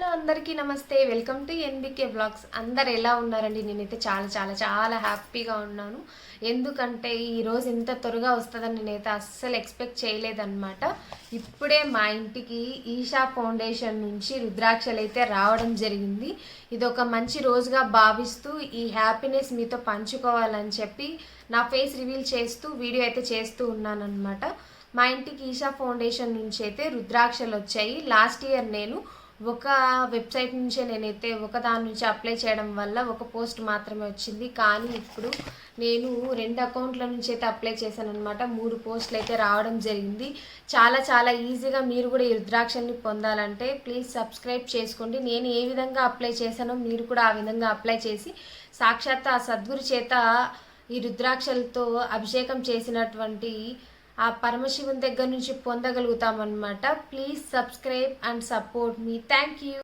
Hello అందరికీ నమస్తే. Welcome to NBK blogs. అందరు ఎలా ఉన్నారండి? నేనైతే చాలా చాలా చాలా హ్యాపీగా ఉన్నాను. ఎందుకంటే ఈరోజు ఇంత త్వరగా వస్తుందని నేనైతే అస్సలు ఎక్స్పెక్ట్ చేయలేదన్నమాట. ఇప్పుడే మా ఇంటికి ఈషా ఫౌండేషన్ నుంచి రుద్రాక్షలు అయితే రావడం జరిగింది. ఇది ఒక మంచి రోజుగా భావిస్తూ ఈ హ్యాపీనెస్ మీతో పంచుకోవాలని చెప్పి నా ఫేస్ రివీల్ చేస్తూ వీడియో అయితే చేస్తూ ఉన్నానన్నమాట. మా ఇంటికి ఈషా ఫౌండేషన్ నుంచి అయితే రుద్రాక్షలు వచ్చాయి. లాస్ట్ ఇయర్ నేను ఒక వెబ్సైట్ నుంచే నేనైతే ఒక దాని నుంచి అప్లై చేయడం వల్ల ఒక పోస్ట్ మాత్రమే వచ్చింది. కానీ ఇప్పుడు నేను రెండు అకౌంట్ల నుంచి అయితే అప్లై చేశాను అనమాట మూడు పోస్టులు అయితే రావడం జరిగింది. చాలా చాలా ఈజీగా మీరు కూడా ఈ రుద్రాక్షల్ని పొందాలంటే ప్లీజ్ సబ్స్క్రైబ్ చేసుకోండి. నేను ఏ విధంగా అప్లై చేశానో మీరు కూడా ఆ విధంగా అప్లై చేసి సాక్షాత్ ఆ సద్గురు చేత ఈ రుద్రాక్షలతో అభిషేకం చేసినటువంటి ఆ పరమశివుని దగ్గర నుంచి పొందగలుగుతామన్నమాట. ప్లీజ్ సబ్స్క్రైబ్ అండ్ సపోర్ట్ మీ థ్యాంక్ యూ